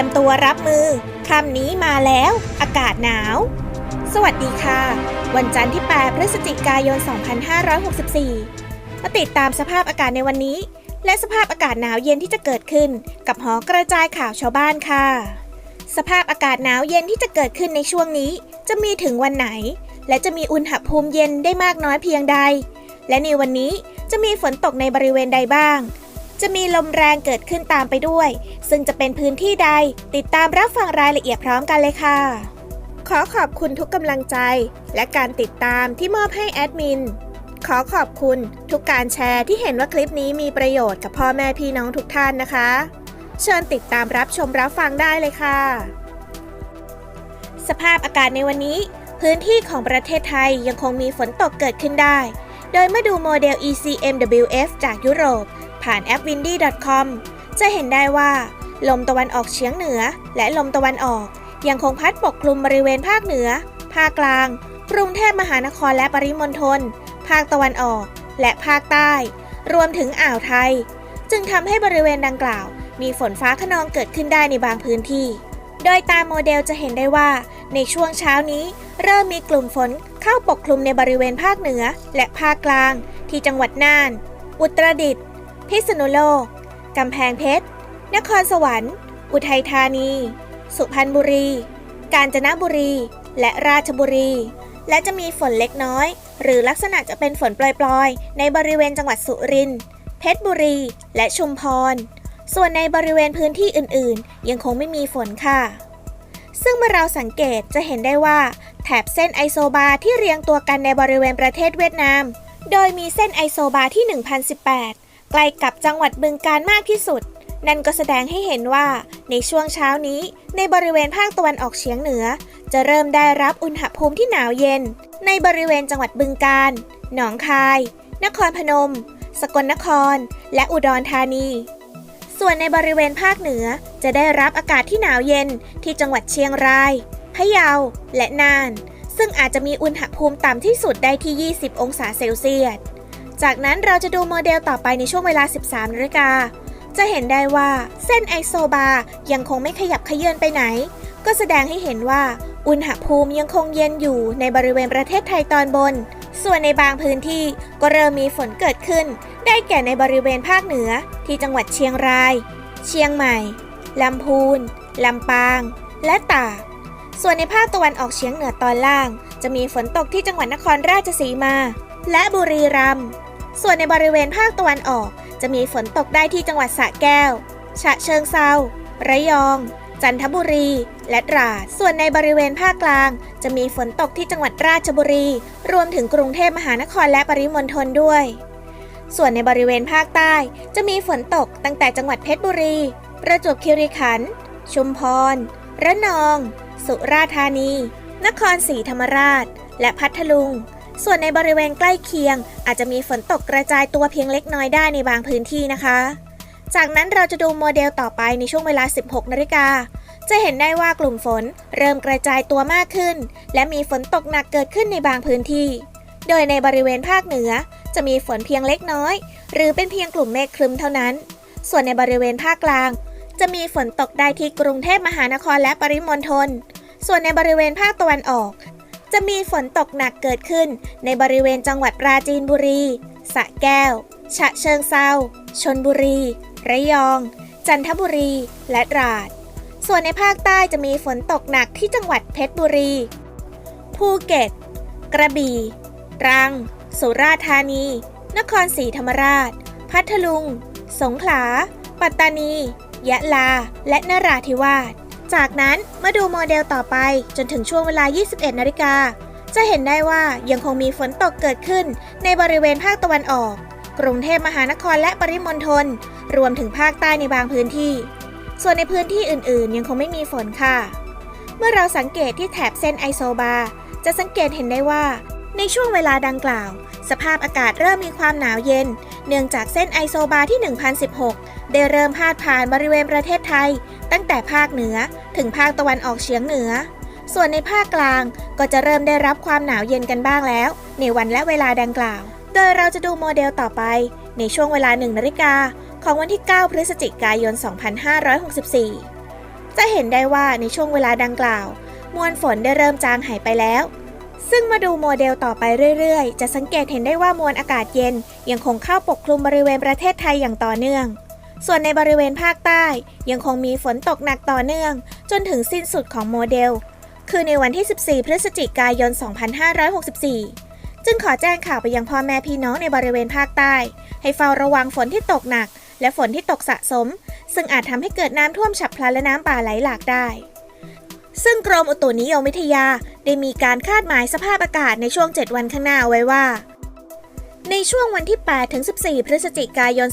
รียมตัวรับมือคำนี้มาแล้ว อากาศหนาว สวัสดีค่ะ วันจันทร์ที่ 8 พฤศจิกายน 2564 มาติดตามสภาพอากาศในวันนี้ และสภาพอากาศหนาวเย็นที่จะเกิดขึ้น กับหอกระจายข่าวชาวบ้านค่ะ สภาพอากาศหนาวเย็นที่จะเกิดขึ้นในช่วงนี้ จะมีถึงวันไหน และจะมีอุณหภูมิเย็นได้มากน้อยเพียงใด และในวันนี้จะมีฝนตกในบริเวณใดบ้าง จะมีลมแรงเกิดขึ้นตามไปด้วย ซึ่งจะเป็นพื้นที่ใด ติดตามรับฟังรายละเอียดพร้อมกันเลยค่ะ ขอขอบคุณทุกกำลังใจ และการติดตามที่มอบให้แอดมิน ขอขอบคุณทุกการแชร์ที่เห็นว่าคลิปนี้มีประโยชน์กับพ่อแม่พี่น้องทุกท่านนะคะ เชิญติดตามรับชมรับฟังได้เลยค่ะ สภาพอากาศในวันนี้ พื้นที่ของประเทศไทยยังคงมีฝนตกเกิดขึ้นได้ โดยเมื่อดูโมเดล ECMWF จากยุโรป ผ่านแอป windy.com จะเห็นได้ว่า ลมตะวันออกเฉียงเหนือ และลมตะวันออก ยังคงพัดปกคลุมบริเวณภาคเหนือ ภาคกลาง กรุงเทพมหานครและปริมณฑล ภาคตะวันออก และภาคใต้ รวมถึงอ่าวไทย จึงทำให้บริเวณดังกล่าว มีฝนฟ้าขนองเกิดขึ้นได้ในบางพื้นที่ โดยตามโมเดลจะเห็นได้ว่า ในช่วงเช้านี้ เริ่มมีกลุ่มฝนเข้าปกคลุมในบริเวณภาคเหนือ และภาคกลาง ที่จังหวัดน่าน อุตรดิตถ์ พิษณุโลก กำแพงเพชร นครสวรรค์ อุทัยธานี สุพรรณบุรี กาญจนบุรี และราชบุรี และจะมีฝนเล็กน้อย หรือลักษณะจะเป็นฝนปล่อยๆ ในบริเวณจังหวัดสุรินทร์ เพชรบุรี และชุมพร ส่วนในบริเวณพื้นที่อื่นๆ ยังคงไม่มีฝนค่ะ ซึ่งเมื่อเราสังเกตจะเห็นได้ว่า แถบเส้นไอโซบาที่เรียงตัวกันในบริเวณประเทศเวียดนาม โดยมีเส้นไอโซบาที่ 1018 ใกล้กับจังหวัดบึงการมากที่สุด นั่นก็แสดงให้เห็นว่าในช่วงเช้านี้ในบริเวณภาคตะวันออกเฉียงเหนือ จะเริ่มได้รับอุณหภูมิที่หนาวเย็น ในบริเวณจังหวัดบึงการ หนองคาย นครพนม สกลนคร และอุดรธานี ส่วนในบริเวณภาคเหนือจะได้รับอากาศที่หนาวเย็นที่จังหวัดเชียงราย พะเยา และน่าน ซึ่งอาจจะมีอุณหภูมิต่ำที่สุดได้ที่ 20 องศาเซลเซียส จากนั้นเราจะดูโมเดลต่อไปในช่วงเวลา 13นาฬิกา จะเห็นได้ว่าเส้นไอโซบาร์ยังคงไม่ขยับขยื่นไปไหน ก็แสดงให้เห็นว่าอุณหภูมิยังคงเย็นอยู่ในบริเวณประเทศไทยตอนบน ส่วนในบางพื้นที่ก็เริ่มมีฝนเกิดขึ้น ได้แก่ในบริเวณภาคเหนือ ที่จังหวัดเชียงราย เชียงใหม่ ลำพูน ลำปาง และตาก ส่วนในภาคตะวันออกเฉียงเหนือตอนล่าง จะมีฝนตกที่จังหวัดนครราชสีมา และบุรีรัมย์ ส่วนในบริเวณภาคตะวันออก จะมีฝนตกได้ที่จังหวัดสระแก้ว ฉะเชิงเซาระยอง จันทบุรี และตราด ส่วนในบริเวณภาคกลาง จะมีฝนตกที่จังหวัดราชบุรี รวมถึงกรุงเทพมหานครและปริมณฑลด้วย ส่วนในบริเวณภาคใต้ จะมีฝนตกตั้งแต่จังหวัดเพชรบุรี ประจวบคีรีขันธ์ ชุมพร ระนอง สุราษฎร์ธานี นครศรีธรรมราช และพัทลุง ส่วนในบริเวณใกล้เคียง อาจจะมีฝนตกกระจายตัวเพียงเล็กน้อยได้ในบางพื้นที่นะคะ จากนั้นเราจะดูโมเดลต่อไปในช่วงเวลา 16นาฬิกาจะเห็นได้ว่ากลุ่มฝนเริ่มกระจายตัวมากขึ้น และมีฝนตกหนักเกิดขึ้นในบางพื้นที่ โดยในบริเวณภาคเหนือ จะมีฝนเพียงเล็กน้อย หรือเป็นเพียงกลุ่มเมฆครึ้มเท่านั้น ส่วนในบริเวณภาคกลาง จะมีฝนตกได้ที่กรุงเทพมหานครและปริมณฑล ส่วนในบริเวณภาคตะวันออก จะมีฝนตกหนักเกิดขึ้น ในบริเวณจังหวัดปราจีนบุรี สระแก้ว ฉะเชิงเซาชนบุรี ระยอง จันทบุรี และตราด ส่วนในภาคใต้จะมีฝนตกหนักที่จังหวัดเพชรบุรี ภูเก็ต กระบี่ ตรัง สุราษฎร์ธานี นครศรีธรรมราช พัทลุง สงขลา ปัตตานี ยะลา และนราธิวาส จากนั้นมาดูโมเดลต่อไปจนถึงช่วงเวลา 21 นาฬิกา จะเห็นได้ว่ายังคงมีฝนตกเกิดขึ้นในบริเวณภาคตะวันออก กรุงเทพมหานครและปริมณฑล รวมถึงภาคใต้ในบางพื้นที่ ส่วนในพื้นที่อื่นๆ ยังคงไม่มีฝนค่ะ เมื่อเราสังเกตที่แถบเส้นไอโซบาร์จะสังเกตเห็นได้ว่า ในช่วงเวลาดังกล่าว สภาพอากาศเริ่มมีความหนาวเย็น เนื่องจากเส้นไอโซบาร์ที่ 1016 ได้เริ่มพาดผ่านบริเวณประเทศไทย ตั้งแต่ภาคเหนือถึงภาคตะวันออกเฉียงเหนือ ส่วนในภาคกลางก็จะเริ่มได้รับความหนาวเย็นกันบ้างแล้ว ในวันและเวลาดังกล่าว โดยเราจะดูโมเดลต่อไป ในช่วงเวลา1นาฬิกาของวันที่ 9 พฤศจิกายน 2564 จะเห็นได้ว่าในช่วงเวลาดังกล่าว มวลฝนได้เริ่มจางหายไปแล้ว ซึ่งมาดูโมเดลต่อไปเรื่อยๆ จะสังเกตเห็นได้ว่ามวลอากาศเย็นยังคงเข้าปกคลุมบริเวณประเทศไทยอย่างต่อเนื่อง ส่วนในบริเวณภาคใต้ยังคงมีฝนตกหนักต่อเนื่อง จนถึงสิ้นสุดของโมเดล คือในวันที่ 14 พฤศจิกายน 2564 จึงขอแจ้งข่าวไปยังพ่อแม่พี่น้องในบริเวณภาคใต้ ให้เฝ้าระวังฝนที่ตกหนัก และฝนที่ตกสะสม ซึ่งอาจทำให้เกิดน้ำท่วมฉับพลันและน้ำป่าไหลหลากได้ ซึ่งกรมอุตุนิยมวิทยาได้มีการคาดหมายสภาพอากาศในช่วง 7 วันข้างหน้าเอาไว้ว่า ในช่วงวันที่ 8 ถึง 14 พฤศจิกายน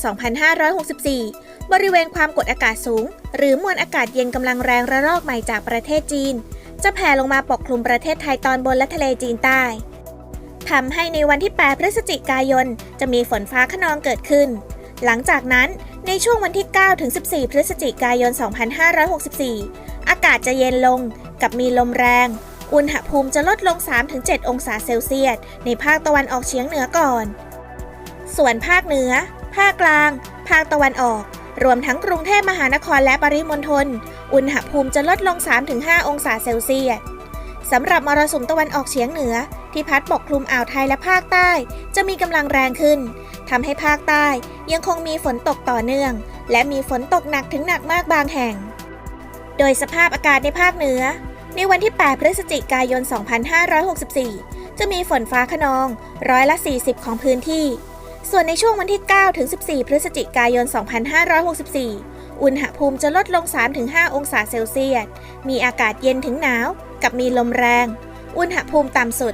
2564 บริเวณความกดอากาศสูง หรือมวลอากาศเย็นกำลังแรงระลอกใหม่จากประเทศจีน จะแผ่ลงมาปกคลุมประเทศไทยตอนบนและทะเลจีนใต้ทำให้ในวันที่ 8 พฤศจิกายน จะมีฝนฟ้าขนองเกิดขึ้น หลังจากนั้นในช่วงวันที่ 9 ถึง 14 พฤศจิกายน 2564 อากาศจะเย็นลงกับมีลมแรง อุณหภูมิจะลดลง 3-7 องศาเซลเซียส ในภาคตะวันออกเฉียงเหนือก่อน ส่วนภาคเหนือ ภาคกลาง ภาคตะวันออก รวมทั้งกรุงเทพมหานครและปริมณฑล อุณหภูมิจะลดลง 3-5 องศาเซลเซียสสำหรับมรสุมตะวันออกเฉียงเหนือ ที่พัดปกคลุมอ่าวไทยและภาคใต้ จะมีกำลังแรงขึ้นทำให้ภาคใต้ยังคงมีฝนตกต่อเนื่อง และมีฝนตกหนักถึงหนักมากบางแห่ง โดยสภาพอากาศในภาคเหนือ ในวันที่ 8 พฤศจิกายน 2564 จะมีฝนฟ้าขนอง ร้อยละ 40 ของพื้นที่ ส่วนในช่วงวันที่ 9 ถึง 14 พฤศจิกายน 2564 อุณหภูมิจะลดลง 3-5 องศาเซลเซียส มีอากาศเย็นถึงหนาว กับมีลมแรง อุณหภูมิต่ำสุด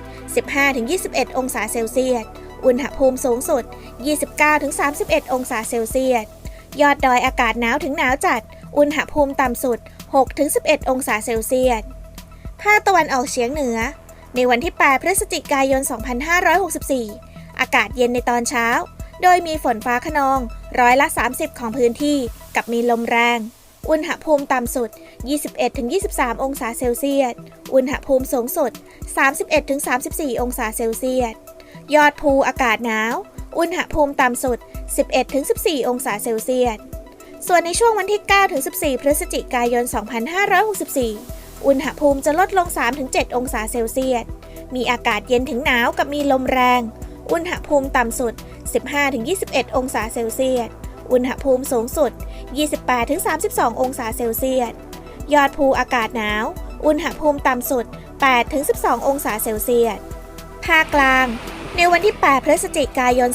15-21 องศาเซลเซียส อุณหภูมิสูงสุด 29-31 องศาเซลเซียส ยอดดอยอากาศหนาวถึงหนาวจัด อุณหภูมิต่ำสุด6-11 องศาเซลเซียส ภาคตะวันออกเฉียงเหนือ ในวันที่ 8 พฤศจิกายน 2564 อากาศเย็นในตอนเช้า โดยมีฝนฟ้าขนองร้อยละ 30 ของพื้นที่ กับมีลมแรง อุณหภูมิต่ำสุด 21-23 องศาเซลเซียส อุณหภูมิสูงสุด 31-34 องศาเซลเซียส ยอดภูอากาศหนาว อุณหภูมิต่ำสุด 11-14 องศาเซลเซียส ส่วนในช่วงวันที่ 9-14 พฤศจิกายน 2564 อุณหภูมิจะลดลง 3-7 องศาเซลเซียส มีอากาศเย็นถึงหนาวกับมีลมแรง อุณหภูมิต่ำสุด 15-21 องศาเซลเซียส อุณหภูมิสูงสุด 28-32 องศาเซลเซียส ยอดภูอากาศหนาว อุณหภูมิต่ำสุด 8-12 องศาเซลเซียส ภาคกลาง ในวันที่ 8 พฤศจิกายน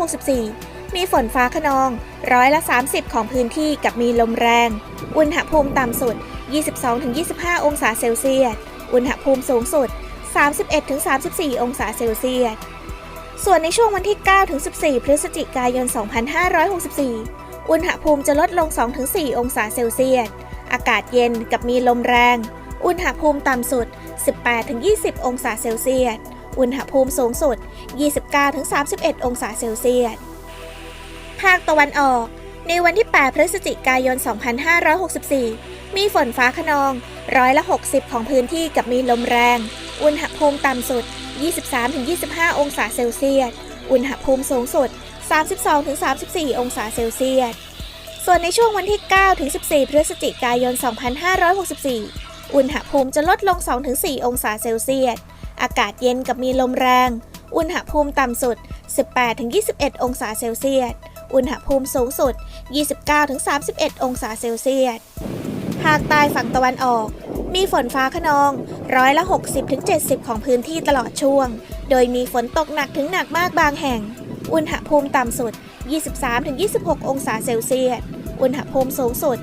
2564มีฝนฟ้าขนองร้อยละ 30 ของพื้นที่กับมีลมแรง อุณหภูมิต่ำสุด 22-25 องศาเซลเซียส อุณหภูมิสูงสุด 31-34 องศาเซลเซียส ส่วนในช่วงวันที่ 9-14 พฤศจิกายน 2564 อุณหภูมิจะลดลง 2-4 องศาเซลเซียส อากาศเย็นกับมีลมแรง อุณหภูมิต่ำสุด 18-20 องศาเซลเซียส อุณหภูมิสูงสุด 29-31 องศาเซลเซียส ภาคตะวันออก ในวันที่ 8 พฤศจิกายน 2564 มีฝนฟ้าขนอง ร้อยละ 60 ของพื้นที่กับมีลมแรง อุณหภูมิต่ำสุด 23-25 องศาเซลเซียส อุณหภูมิสูงสุด 32-34 องศาเซลเซียส ส่วนในช่วงวันที่ 9-14 พฤศจิกายน 2564 อุณหภูมิจะลดลง 2-4 องศาเซลเซียส อากาศเย็นกับมีลมแรง อุณหภูมิต่ำสุด 18-21 องศาเซลเซียส อุณหภูมิสูงสุด 29-31 องศาเซลเซียส ภาคใต้ฝั่งตะวันออก มีฝนฟ้าขนองร้อยละ 60-70 ของพื้นที่ตลอดช่วง โดยมีฝนตกหนักถึงหนักมากบางแห่ง อุณหภูมิต่ำสุด 23-26 องศาเซลเซียส อุณหภูมิสูงสุด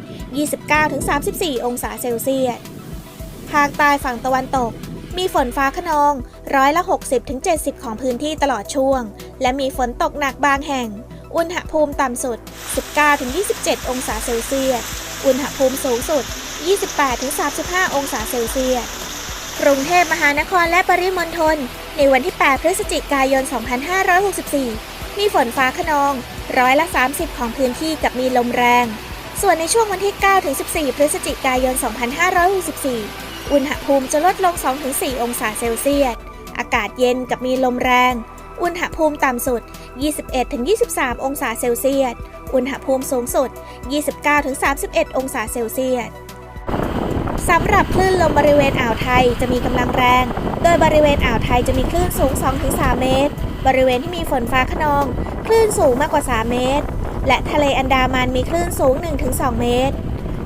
29-34 องศาเซลเซียส ภาคใต้ฝั่งตะวันตก มีฝนฟ้าขนองร้อยละ 60-70 ของพื้นที่ตลอดช่วง และมีฝนตกหนักบางแห่ง อุณหภูมิต่ำสุด 19-27 องศาเซลเซียส อุณหภูมิสูงสุด 28-35 องศาเซลเซียส กรุงเทพมหานครและปริมณฑลในวันที่ 8 พฤศจิกายน 2564 มีฝนฟ้าขนอง ร้อยละ 30 ของพื้นที่กับมีลมแรง ส่วนในช่วงวันที่ 9-14 พฤศจิกายน 2564 อุณหภูมิจะลดลง 2-4 องศาเซลเซียส อากาศเย็นกับมีลมแรง อุณหภูมิต่ำสุด 21-23 องศาเซลเซียส อุณหภูมิสูงสุด 29-31 องศาเซลเซียสสำหรับคลื่นลมบริเวณอ่าวไทยจะมีกำลังแรง โดยบริเวณอ่าวไทยจะมีคลื่นสูง 2-3 เมตร บริเวณที่มีฝนฟ้าขนอง คลื่นสูงมากกว่า 3 เมตร และทะเลอันดามันมีคลื่นสูง 1-2 เมตร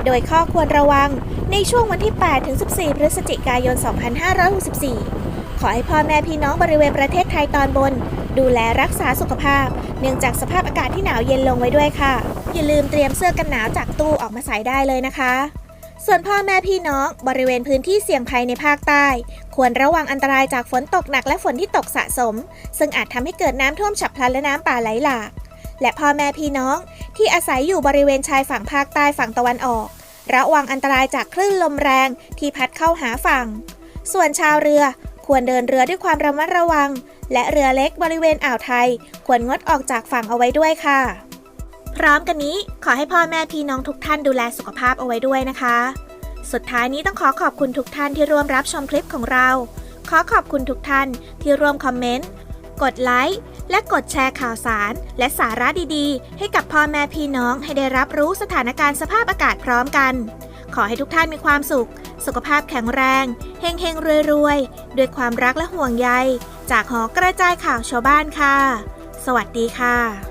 โดยข้อควรระวังในช่วงวันที่ 8-14 พฤศจิกายน 2564 ขอให้พ่อแม่พี่น้องบริเวณประเทศไทยตอนบน ดูแลรักษาสุขภาพ เนื่องจากสภาพอากาศที่หนาวเย็นลงไว้ด้วยค่ะ อย่าลืมเตรียมเสื้อกันหนาวจากตู้ออกมาใส่ได้เลยนะคะ ส่วนพ่อแม่พี่น้องบริเวณพื้นที่เสี่ยงภัยในภาคใต้ ควรระวังอันตรายจากฝนตกหนักและฝนที่ตกสะสม ซึ่งอาจทำให้เกิดน้ำท่วมฉับพลันและน้ำป่าไหลหลากและพ่อแม่พี่น้องที่อาศัยอยู่บริเวณชายฝั่งภาคใต้ฝั่งตะวันออก ระวังอันตรายจากคลื่นลมแรงที่พัดเข้าหาฝั่ง ส่วนชาวเรือ ควรเดินเรือด้วยความระมัดระวัง และเรือเล็กบริเวณอ่าวไทย ควรงดออกจากฝั่งเอาไว้ด้วยค่ะ พร้อมกันนี้ขอให้พ่อแม่พี่น้องทุกท่านดูแลสุขภาพเอาไว้ด้วยนะคะ สุดท้ายนี้ต้องขอขอบคุณทุกท่านที่ร่วมรับชมคลิปของเรา ขอขอบคุณทุกท่านที่ร่วมคอมเมนต์กดไลค์และกดแชร์ข่าวสาร และสาระดีๆ ให้กับพ่อแม่พี่น้องให้ได้รับรู้สถานการณ์สภาพอากาศพร้อมกัน ขอให้ทุกท่านมีความสุข สุขภาพแข็งแรงเฮงเฮงรวยๆ ด้วยความรักและห่วงใย จากหอกระจายข่าวชาวบ้านค่ะ สวัสดีค่ะ